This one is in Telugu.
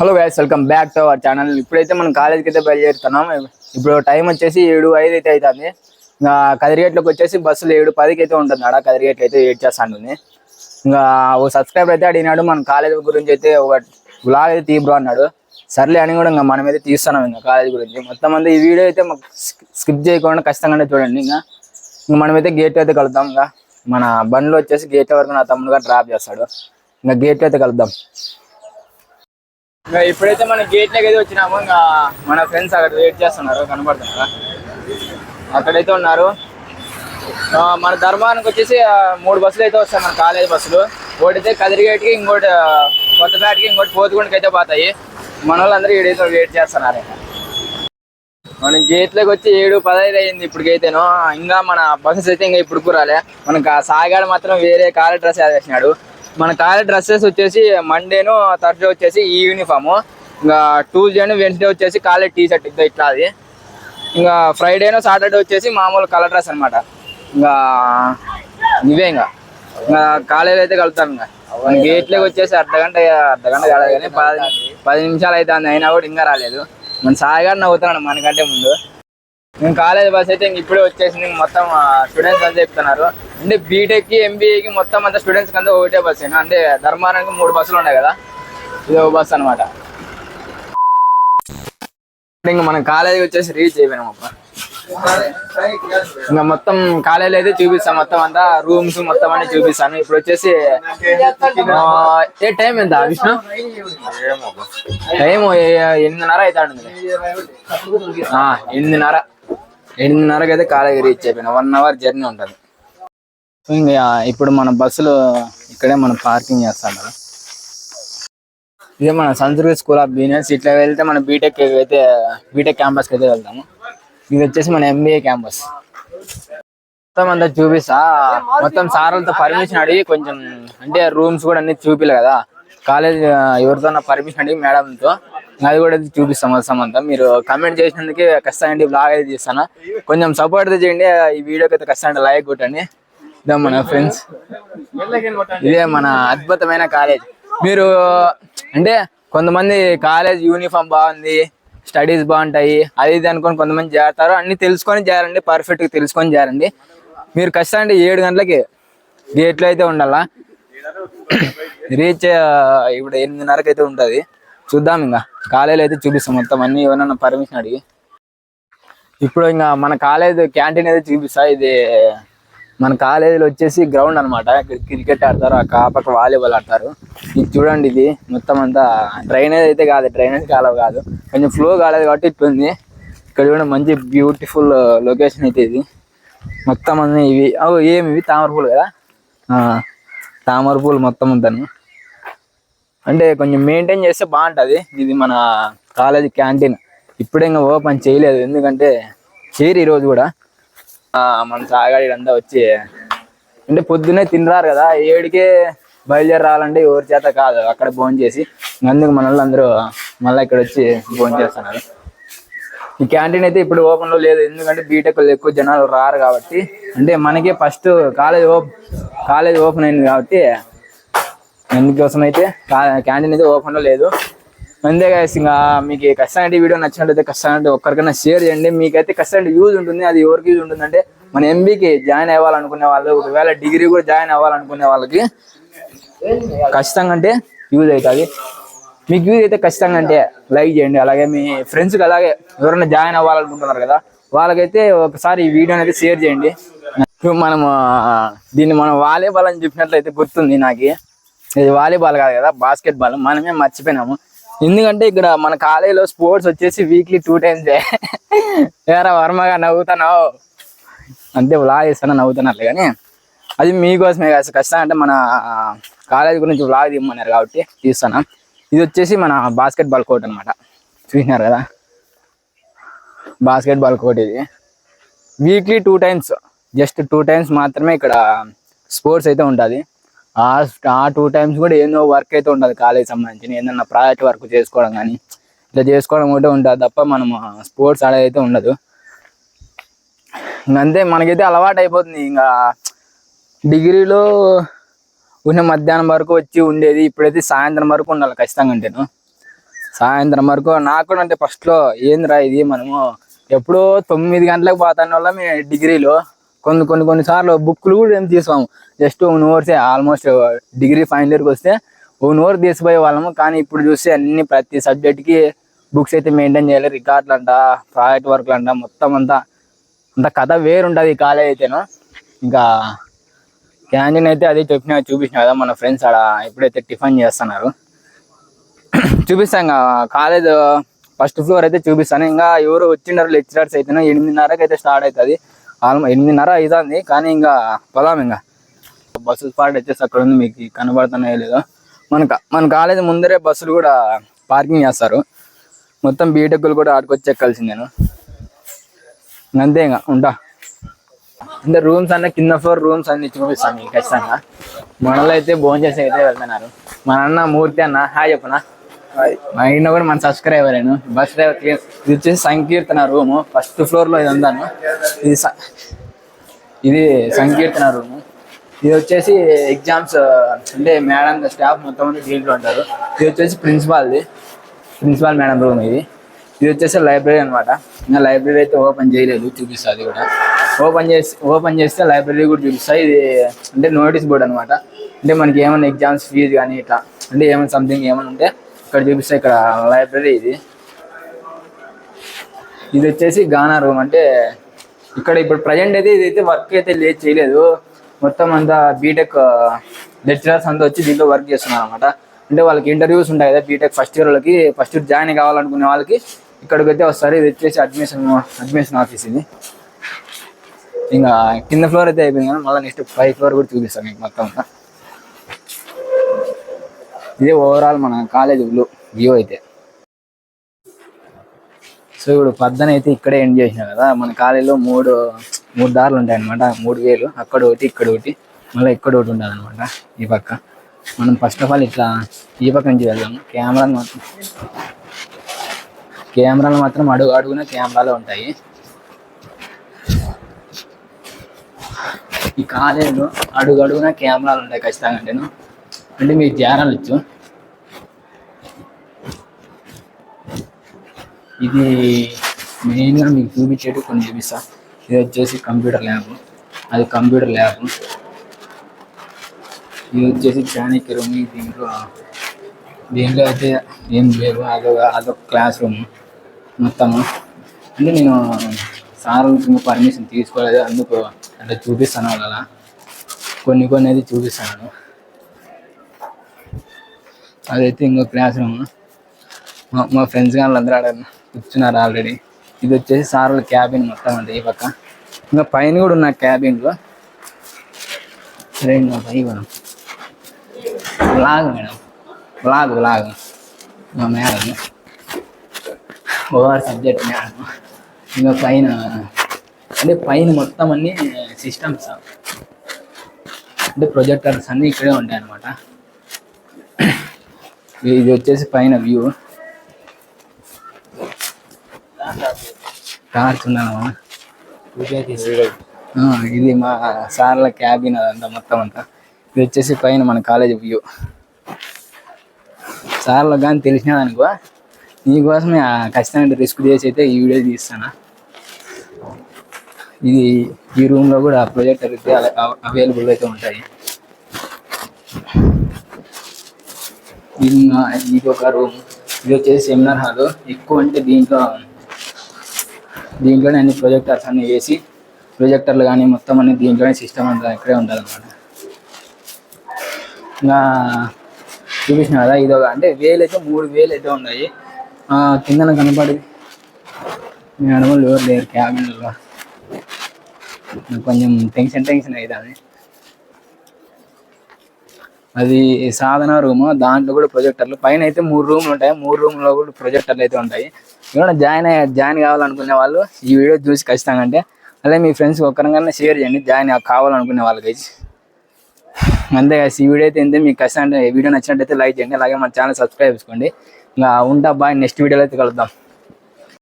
Hello Vyas welcome back to our channel ఇప్పుడైతే మనం కాలేజ్కి అయితే బయలుదేరుతున్నాం. ఇప్పుడు టైం వచ్చేసి ఏడు ఐదు అయితే అవుతుంది ఇంకా కదిరిగేట్లోకి వచ్చేసి బస్సులు ఏడు పదికి అయితే ఉంటుంది ఆడ. కదిరిగేట్లు అయితే వెయిట్ చేస్తాను ఇంకా ఓ సబ్స్క్రైబర్ అయితే అడిగినాడు మన కాలేజ్ గురించి అయితే ఒక బ్లాగ్ అయితే తీబ్రో అన్నాడు. సర్లే అని కూడా ఇంకా మనం అయితే తీస్తున్నాం ఇంకా కాలేజ్ గురించి. మొత్తం అంతా ఈ వీడియో అయితే మాకు స్కిప్ చేయకుండా ఖచ్చితంగా చూడండి ఇంకా. ఇంకా మనమైతే గేట్ అయితే కలుద్దాం ఇంకా. మన బండ్లో వచ్చేసి గేట్ వరకు నా తమ్ముడుగా డ్రాప్ చేస్తాడు. ఇంకా గేట్ అయితే కలుద్దాం. ఇంకా ఇప్పుడైతే మన గేట్ లకి అయితే వచ్చినాము. ఇంకా మన ఫ్రెండ్స్ అక్కడ వెయిట్ చేస్తున్నారు. కనబడుతున్నారా? అక్కడైతే ఉన్నారు. మన ధర్మానికి వచ్చేసి మూడు బస్సులు అయితే వస్తాయి మన కాలేజ్ బస్సులు. ఒకటి అయితే కదిరిగేట్కి ఇంకోటి కొత్తపేటకి ఇంకోటి పోతుగుండకి అయితే పోతాయి. మన వాళ్ళందరూ ఈడైతే వెయిట్ చేస్తున్నారు మన మనం గేట్లోకి వచ్చి ఏడు పదహైదు అయింది ఇప్పటికైతేనో ఇంకా మన బస్సెస్ అయితే ఇంకా ఇప్పుడు రాలే మనకు ఆ సాగాడు మాత్రం వేరే కాల డ్రెస్ వేసినాడు మన కాలేజ్ డ్రెస్సెస్ వచ్చేసి మండేను థర్స్డే వచ్చేసి ఈ యూనిఫామ్ ఇంకా ట్యూస్డేను వెన్స్డే వచ్చేసి కాలేజ్ టీ షర్ట్ ఇద్దో ఇట్లా అది. ఇంకా ఫ్రైడేను సాటర్డే వచ్చేసి మామూలు కలర్ డ్రెస్ అనమాట ఇంకా ఇవే ఇంకా. ఇంకా కాలేజ్ అయితే కలుతాం ఇంకా. గేట్లోకి వచ్చేసి అర్ధ గంట అర్ధ గంట కాలేదు కానీ పది పది నిమిషాలు అయితే అయినా కూడా ఇంకా రాలేదు. మన సాయిగాడు నవ్వుతున్నాడు మనకంటే ముందు. నేను కాలేజ్ బస్ అయితే ఇంక ఇప్పుడే వచ్చేసింది. ఇంక మొత్తం స్టూడెంట్స్ అంతా చెప్తున్నారు. అంటే బీటెక్కి ఎంబీఏకి మొత్తం అంతా స్టూడెంట్స్కి అంతా ఒకటే బస్ అంటే ధర్మారానికి మూడు బస్సులు ఉన్నాయి కదా? ఇది ఒక బస్ అనమాట ఇంకా మనం కాలేజీకి వచ్చేసి రీచ్ అయిపోయినాం అప్ప ఇంకా మొత్తం కాలేజీలో అయితే చూపిస్తాం మొత్తం అంతా రూమ్స్ మొత్తం అన్ని చూపిస్తాను. ఇప్పుడు వచ్చేసి ఏ టైం ఎంత విష్ణు? టైం ఎనిమిదిన్నర అవుతాడు ఎనిమిదిన్నర. ఎనిమిదిన్నరకి అయితే కాలేజీ రీచ్ అయిపోయినా. వన్ అవర్ జర్నీ ఉంటుంది. సో ఇంకా ఇప్పుడు మన బస్సులు ఇక్కడే మనం పార్కింగ్ చేస్తాం కదా. ఇదే మన సంస్కృతి స్కూల్ ఆఫ్ బిజినెస్ ఇట్లా వెళ్తే మన బీటెక్ అయితే బీటెక్ క్యాంపస్కి అయితే వెళ్తాము. ఇది వచ్చేసి మన ఎంబీఏ క్యాంపస్ మొత్తం అంతా చూపిస్తా. మొత్తం సార్లతో పర్మిషన్ అడిగి కొంచెం అంటే రూమ్స్ కూడా అన్ని చూపిలే కదా. కాలేజ్ ఎవరితో పర్మిషన్ అడిగి మేడంతో అది కూడా చూపిస్తాం మొత్తం అంతా. మీరు కమెంట్ చేసినందుకే కష్టం అండి బ్లాగ్ అయితే చేస్తాను కొంచెం సపోర్ట్ చేయండి. ఈ వీడియోకి అయితే కష్టం లైక్ కొట్టండి. ఇదే మన ఫ్రెండ్స్ ఇదే మన అద్భుతమైన కాలేజ్ మీరు అంటే కొంతమంది కాలేజ్ యూనిఫామ్ బాగుంది స్టడీస్ బాగుంటాయి అది ఇది అనుకొని కొంతమంది చేరతారు. అన్ని తెలుసుకొని చేరండి పర్ఫెక్ట్గా తెలుసుకొని చేరండి. మీరు కష్టం ఏడు గంటలకి గేట్లో అయితే ఉండాలా? రీచ్ ఇప్పుడు ఎనిమిదిన్నరకు అయితే ఉంటుంది. చూద్దాం ఇంకా కాలేజీలో అయితే చూపిస్తాం. మొత్తం అన్ని ఏమైనా పర్మిషన్ అడిగి. ఇప్పుడు ఇంకా మన కాలేజ్ క్యాంటీన్ అయితే చూపిస్తా. ఇది మన కాలేజీలో వచ్చేసి గ్రౌండ్ అనమాట ఇక్కడ క్రికెట్ ఆడతారు ఆ కాపక వాలీబాల్ ఆడతారు. ఇది చూడండి ఇది మొత్తం అంతా డ్రైనేజ్ అయితే కాదు డ్రైనేజ్ కాలవ కాదు. కొంచెం ఫ్లో కాలేదు కాబట్టి ఇట్లుంది ఇక్కడ కూడా మంచి బ్యూటిఫుల్ లొకేషన్ అయితే ఇది. మొత్తం అన్నీ ఇవి. అవు ఏమి ఇవి? తామర పూలు కదా? తామర పూలు మొత్తం అంతాను. అంటే కొంచెం మెయింటైన్ చేస్తే బాగుంటుంది. ఇది మన కాలేజ్ క్యాంటీన్. ఇప్పుడే ఇంకా ఓపెన్ చేయలేదు. ఎందుకంటే చేయరు ఈరోజు కూడా. మన సాగాడు అంతా వచ్చి అంటే పొద్దున్నే తినరారు కదా ఏడికే బయలుదేరి రావాలంటే ఎవరి చేత కాదు. అక్కడ భోజనం చేసి అందుకు మన అందరూ మళ్ళీ ఇక్కడ వచ్చి భోజనం చేస్తున్నారు. ఈ క్యాంటీన్ అయితే ఇప్పుడు ఓపెన్లో లేదు. ఎందుకంటే బీటెక్ ఎక్కువ జనాలు రారు కాబట్టి. అంటే మనకి first college open college open అయింది కాబట్టి. అందుకోసం అయితే క్యాంటీన్ అయితే ఓపెన్లో లేదు. అంతే గాయస్ ఇంకా మీకు కష్టం వీడియో నచ్చినట్లయితే కష్టం ఒక్కరికైనా షేర్ చేయండి. మీకైతే కష్టం యూజ్ ఉంటుంది అది ఎవరికి యూజ్ ఉంటుందంటే మన ఎంబీకి జాయిన్ అవ్వాలనుకునే వాళ్ళు ఒకవేళ డిగ్రీ కూడా జాయిన్ అవ్వాలనుకునే వాళ్ళకి ఖచ్చితంగా అంటే యూజ్ అవుతుంది మీకు యూజ్ అయితే ఖచ్చితంగా అంటే లైక్ చేయండి. అలాగే మీ ఫ్రెండ్స్కి అలాగే ఎవరైనా జాయిన్ అవ్వాలనుకుంటున్నారు కదా వాళ్ళకైతే ఒకసారి ఈ వీడియోని అయితే షేర్ చేయండి. మనము దీన్ని మనం వాలీబాల్ అని చెప్పినట్లయితే గుర్తుంది నాకు. ఇది వాలీబాల్ కాదు కదా బాస్కెట్ బాల్ మనమే మర్చిపోయినాము. ఎందుకంటే ఇక్కడ మన కాలేజీలో స్పోర్ట్స్ వచ్చేసి వీక్లీ టూ టైమ్స్ వేరే వర్మగా నవ్వుతున్నావు? అంతే వ్లాగ్ చేస్తాను నవ్వుతున్నట్లు కానీ. అది మీకోసమే కాదు కష్టం అంటే మన కాలేజ్ గురించి వ్లాగ్ తీయమన్నారు కాబట్టి తీస్తాను ఇది వచ్చేసి మన బాస్కెట్ బాల్ కోర్ట్ అనమాట చూసినారు కదా? బాస్కెట్ బాల్ కోర్ట్ ఇది. Weekly two times just two times మాత్రమే ఇక్కడ స్పోర్ట్స్ అయితే ఉంటుంది. ఆ ఆ టూ టైమ్స్ కూడా ఏదో వర్క్ అయితే ఉండదు కాలేజ్ సంబంధించిన ఏదన్నా ప్రాజెక్ట్ వర్క్ చేసుకోవడం కానీ ఇట్లా చేసుకోవడం కూడా ఉంటుంది తప్ప మనం స్పోర్ట్స్ ఆడేదైతే ఉండదు. ఇంక అంతే మనకైతే అలవాటు అయిపోతుంది. ఇంకా డిగ్రీలో ఉన్న మధ్యాహ్నం వరకు వచ్చి ఉండేది ఇప్పుడైతే సాయంత్రం వరకు ఉండాలి ఖచ్చితంగా అంటేను. సాయంత్రం వరకు నాకు కూడా అంటే ఫస్ట్లో ఏందిరా ఇది మనము ఎప్పుడో తొమ్మిది గంటలకు పోతాను వల్ల మేము డిగ్రీలో. కొన్ని కొన్ని కొన్ని సార్లు బుక్లు కూడా ఏం తీసుకోము. జస్ట్ ఓన్ ఓవర్సే ఆల్మోస్ట్ డిగ్రీ ఫైనల్ ఇయర్కి వస్తే ఓన్ ఓవర్ తీసిపోయే వాళ్ళము. కానీ ఇప్పుడు చూస్తే అన్ని ప్రతి సబ్జెక్ట్కి బుక్స్ అయితే మెయింటైన్ చేయాలి. రికార్డులు అంట ప్రాజెక్ట్ వర్క్లు అంట మొత్తం అంతా అంత కథ వేరుంటుంది ఈ కాలేజ్ అయితేను. ఇంకా క్యాంటీన్ అయితే అదే చెప్పిన చూపించిన కదా మన ఫ్రెండ్స్ ఆడ ఎప్పుడైతే టిఫిన్ చేస్తున్నారు. చూపిస్తాం ఇంకా కాలేజ్ ఫస్ట్ ఫ్లోర్ అయితే చూపిస్తాను. ఇంకా ఎవరు వచ్చిండారు లెక్చరర్స్ అయితే ఎనిమిదిన్నరకి అయితే స్టార్ట్ అవుతుంది. ఆల్మోస్ట్ ఎనిమిదిన్నర అవుతుంది కానీ ఇంకా పదాం ఇంకా. బస్సు స్పాట్ వచ్చేసి అక్కడ ఉంది మీకు కనబడుతున్నాయో లేదో. మన మన కాలేజ్ ముందరే బస్సులు కూడా పార్కింగ్ చేస్తారు. మొత్తం బీటెక్లు కూడా ఆడుకొచ్చి ఎక్కాల్సింది నేను. అంతే ఇంకా ఉంటా. అంటే రూమ్స్ అన్న కింద ఫ్లోర్ రూమ్స్ అన్ని చూపిస్తాను మీకు ఖచ్చితంగా. మనలో అయితే భోజనం చేసి అయితే వెళ్తున్నారు. మన అన్న మూర్తి అన్న హాయ్ చెప్పనా? మా ఇంట్లో కూడా మన సబ్స్క్రైబర్ నేను బస్ డ్రైవర్ ఇది వచ్చేసి సంకీర్తన రూమ్ ఫస్ట్ ఫ్లోర్లో ఇది ఉందాను. ఇది ఇది సంకీర్తన రూమ్ ఇది వచ్చేసి ఎగ్జామ్స్ అంటే మేడం స్టాఫ్ మొత్తం మంది దీంట్లో ఉంటారు. ఇది వచ్చేసి ప్రిన్సిపాల్ది ప్రిన్సిపాల్ మేడం రూమ్ ఇది. ఇది వచ్చేసి లైబ్రరీ అనమాట ఇంకా లైబ్రరీ అయితే ఓపెన్ చేయలేదు చూపిస్తా అది కూడా. ఓపెన్ చేసి ఓపెన్ చేస్తే లైబ్రరీ కూడా చూపిస్తా. ఇది అంటే నోటీస్ బోర్డ్ అనమాట అంటే మనకి ఏమైనా ఎగ్జామ్స్ ఫీజు కానీ ఇట్లా అంటే ఏమైనా సంథింగ్ ఏమైనా ఉంటే ఇక్కడ చూపిస్తే ఇక్కడ లైబ్రరీ ఇది. ఇది వచ్చేసి గానా రూమ్ అంటే ఇక్కడ ఇప్పుడు ప్రజెంట్ అయితే ఇదైతే వర్క్ అయితే లేదు చేయలేదు. మొత్తం అంతా బీటెక్ లెక్చరర్స్ అంతా వచ్చి దీంట్లో వర్క్ చేస్తున్నారు అనమాట అంటే వాళ్ళకి ఇంటర్వ్యూస్ ఉంటాయి కదా బీటెక్ ఫస్ట్ ఇయర్ వాళ్ళకి ఫస్ట్ ఇయర్ జాయిన్ కావాలనుకునే వాళ్ళకి ఇక్కడికి అయితే వస్తారు. ఇది వచ్చేసి అడ్మిషన్ అడ్మిషన్ ఆఫీస్ ఇది. ఇంకా కింద ఫ్లోర్ అయితే అయిపోయింది కానీ మళ్ళీ నెక్స్ట్ పై ఫ్లోర్ కూడా చూపిస్తాను మీకు మొత్తం అంతా. ఇదే ఓవరాల్ మన కాలేజ్ వ్యూ అయితే. సో ఇప్పుడు పద్దన అయితే ఇక్కడే ఎండ్ చేసిన కదా మన కాలేజీలో మూడు మూడు దారులు ఉంటాయి అనమాట మూడు వేలు అక్కడ ఒకటి ఇక్కడ ఒకటి మళ్ళీ ఇక్కడ ఒకటి ఉంటుంది అనమాట ఈ పక్క. మనం ఫస్ట్ ఆఫ్ ఆల్ ఇట్లా ఈ పక్క నుంచి వెళ్దాము కెమెరాలు మాత్రం కెమెరాలు మాత్రం అడుగు అడుగున కెమెరాలు ఉంటాయి. ఈ కాలేజీలో అడుగు అడుగున కెమెరాలు ఉంటాయి ఖచ్చితంగా అంటేను. అంటే మీకు జారాలు ఇచ్చు ఇది మెయిన్గా మీకు చూపించేటి కొన్ని చూపిస్తా. ఇది వచ్చేసి కంప్యూటర్ ల్యాబ్ అది కంప్యూటర్ ల్యాబ్ ఇది వచ్చేసి చాణక్య రూమ్ దీంట్లో దీంట్లో అయితే ఏం లేవు. అదొక అదొక క్లాస్ రూమ్ మొత్తము. అంటే నేను సార్ ఇంకా పర్మిషన్ తీసుకోలేదు. అందుకు అంటే చూపిస్తాను అలా కొన్ని కొన్ని అయితే చూపిస్తాను. అదైతే ఇంకో క్లాస్ రూమ్ మా మా ఫ్రెండ్స్ కానీ అందరూ ఇచ్చినారు ఆల్రెడీ ఇది వచ్చేసి సార్ల క్యాబిన్ మొత్తం అండి ఈ పక్క. ఇంకా పైన కూడా ఉన్న క్యాబిన్లో రెండు పై బ్లాగ్ మేడం. బ్లాగ్ బ్లాగ్ మా మేడం. Over subject madam. ఇంకా పైన అంటే పైన మొత్తం అన్ని సిస్టమ్స్ అంటే ప్రొజెక్టర్స్ అన్నీ ఇక్కడే ఉంటాయి అన్నమాట ఇది వచ్చేసి పైన వ్యూ ఉన్నాను ఇది మా సార్ల క్యాబిన్ అదంతా మొత్తం అంతా. ఇది వచ్చేసి పైన మన కాలేజ్ వ్యూ. సార్లకు కానీ తెలిసినదనుకో నీకోసమే ఆ ఖచ్చితంగా రిస్క్ చేసి అయితే ఈ వీడియో తీస్తాను? ఇది ఈ రూమ్లో కూడా ప్రొజెక్టర్ అయితే అవైలబుల్ అయితే ఉంటాయి. ఇది ఇది ఒక రూమ్ ఇది వచ్చేసి సెమినార్ హాల్ ఎక్కువ అంటే దీంట్లో దీంట్లోనే అన్ని ప్రొజెక్టర్స్ అన్ని వేసి ప్రొజెక్టర్లు కానీ మొత్తం అన్ని దీంట్లోనే సిస్టమ్ అంతా ఇక్కడే ఉండాలన్నమాట. ఇంకా చూపించిన కదా ఇది ఒక అంటే వేలు అయితే మూడు వేలు అయితే ఉన్నాయి. కిందన కనపడి మేడం ఎవరు లేరు క్యాబిన్లో కొంచెం టెన్షన్ టెన్షన్ అవుతుంది అది సాధన రూమ్ దాంట్లో కూడా ప్రొజెక్టర్లు పైన అయితే మూడు రూమ్లు ఉంటాయి. మూడు రూమ్లో కూడా ప్రొజెక్టర్లు అయితే ఉంటాయి. ఏమైనా జాయిన్ అయ్యే జాయిన్ కావాలనుకునే వాళ్ళు ఈ వీడియో చూసి ఖచ్చితంగా అంటే అలాగే మీ ఫ్రెండ్స్ ఒక్కరికన్నా షేర్ చేయండి. జాయిన్ కావాలనుకునే వాళ్ళకి అంతే ఈ వీడియో అయితే ఏంటంటే మీకు ఖచ్చితంగా అంటే వీడియో నచ్చినట్టయితే లైక్ చేయండి. అలాగే మన ఛానల్ సబ్స్క్రైబ్ చేసుకోండి. ఇంకా ఉంటా బాయ్ నెక్స్ట్ వీడియోలో అయితే కలుద్దాం.